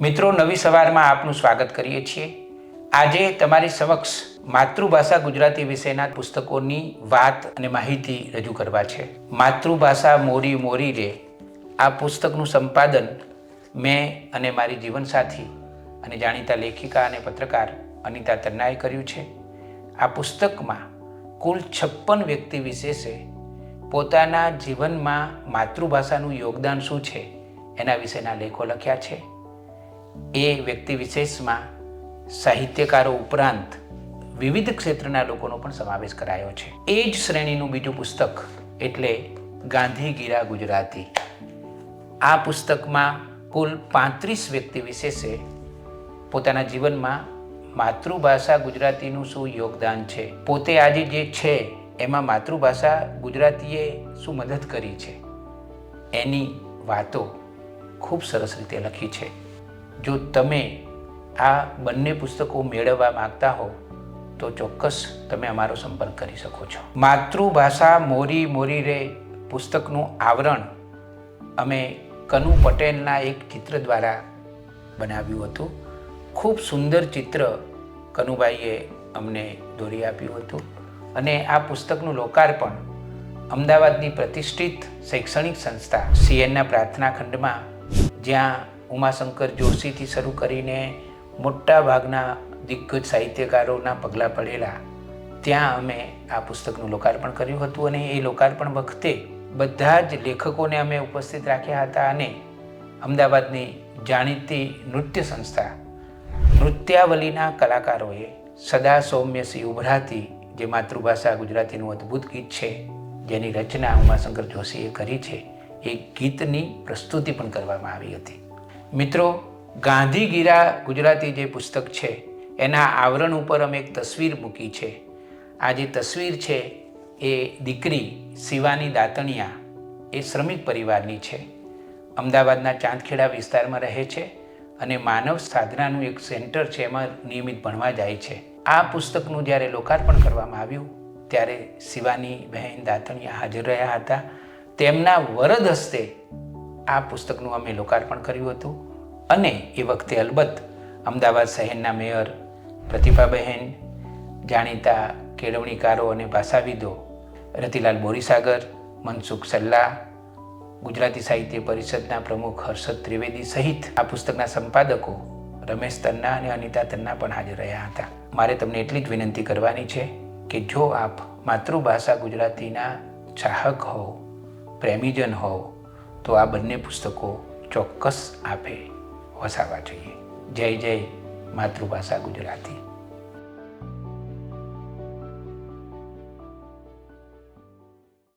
મિત્રો, નવી સવારમાં આપનું સ્વાગત કરીએ છીએ. આજે તમારી સમક્ષ માતૃભાષા ગુજરાતી વિષયના પુસ્તકોની વાત અને માહિતી રજૂ કરવા છે. માતૃભાષા મોરી મોરી રે. આ પુસ્તકનું સંપાદન મેં અને મારી જીવનસાથી અને જાણીતા લેખિકા અને પત્રકાર અનિતા તન્નાએ કર્યું છે. આ પુસ્તકમાં કુલ છપ્પન વ્યક્તિ વિશેષે પોતાના જીવનમાં માતૃભાષાનું યોગદાન શું છે એના વિશેના લેખો લખ્યા છે. એ વ્યક્તિ વિશેષમાં સાહિત્યકારો ઉપરાંત વિવિધ ક્ષેત્રના લોકોનો પણ સમાવેશ કરાયો છે. એ જ શ્રેણીનું બીજું પુસ્તક એટલે ગાંધીગીરા ગુજરાતી. આ પુસ્તકમાં કુલ પાંત્રીસ વ્યક્તિ વિશેષે પોતાના જીવનમાં માતૃભાષા ગુજરાતીનું શું યોગદાન છે? પોતે આજે જે છે, એમાં માતૃભાષા ગુજરાતીએ શું મદદ કરી છે? એની વાતો ખૂબ સરસ રીતે લખી છે. જો તમે આ બંને પુસ્તકો મેળવવા માંગતા હો, તો ચોક્કસ તમે અમારો સંપર્ક કરી શકો છો. માતૃભાષા મોરી મોરી રે પુસ્તકનું આવરણ અમે કનુ પટેલના એક ચિત્ર દ્વારા બનાવ્યું હતું. ખૂબ સુંદર ચિત્ર કનુભાઈએ અમને દોરી આપ્યું હતું અને આ પુસ્તકનું લોકાર્પણ અમદાવાદની પ્રતિષ્ઠિત શૈક્ષણિક સંસ્થા સીએનના પ્રાર્થના ખંડમાં જ્યાં ઉમાશંકર જોશીથી શરૂ કરીને મોટા ભાગના દિગ્ગજ સાહિત્યકારોના પગલાં પડેલા. ત્યાં અમે આ પુસ્તકનું લોકાર્પણ કર્યું હતું અને એ લોકાર્પણ વખતે બધા જ લેખકોને અમે ઉપસ્થિત રાખ્યા હતા અને અમદાવાદની જાણીતી નૃત્ય સંસ્થા નૃત્યાવલીના કલાકારોએ સદા સૌમ્યસી ઉભરાતી, જે માતૃભાષા ગુજરાતીનું અદ્ભુત ગીત છે, જેની રચના ઉમાશંકર જોશીએ કરી છે, એ ગીતની પ્રસ્તુતિ પણ કરવામાં આવી હતી. મિત્રો, ગાંધીગીરા ગુજરાતી જે પુસ્તક છે, એના આવરણ ઉપર અમે એક તસવીર મૂકી છે. આ જે તસવીર છે, એ દીકરી શિવાની દાતણિયા, એ શ્રમિક પરિવારની છે. અમદાવાદના ચાંદખેડા વિસ્તારમાં રહે છે અને માનવ સાધનાનું એક સેન્ટર છે, એમાં નિયમિત ભણવા જાય છે. આ પુસ્તકનું જ્યારે લોકાર્પણ કરવામાં આવ્યું, ત્યારે શિવાની બહેન દાતણિયા હાજર રહ્યા હતા. તેમના વરદ હસ્તે આ પુસ્તકનું અમે લોકાર્પણ કર્યું હતું. અને એ વખતે અલબત્ત અમદાવાદ શહેરના મેયર પ્રતિભાબહેન, જાણીતા કેળવણીકારો અને ભાષાવિદો રતિલાલ બોરીસાગર, મનસુખ સલ્લા, ગુજરાતી સાહિત્ય પરિષદના પ્રમુખ હર્ષદ ત્રિવેદી સહિત આ પુસ્તકના સંપાદકો રમેશ તન્ના અને અનિતા તન્ના પણ હાજર રહ્યા હતા. મારે તમને એટલી જ વિનંતી કરવાની છે કે જો આપ માતૃભાષા ગુજરાતીના ચાહક હોવ, પ્રેમીજન હોવ તો આ બંને પુસ્તકો ચોક્કસ આપે. વસાવા જોઈએ. જય જય માતૃભાષા ગુજરાતી.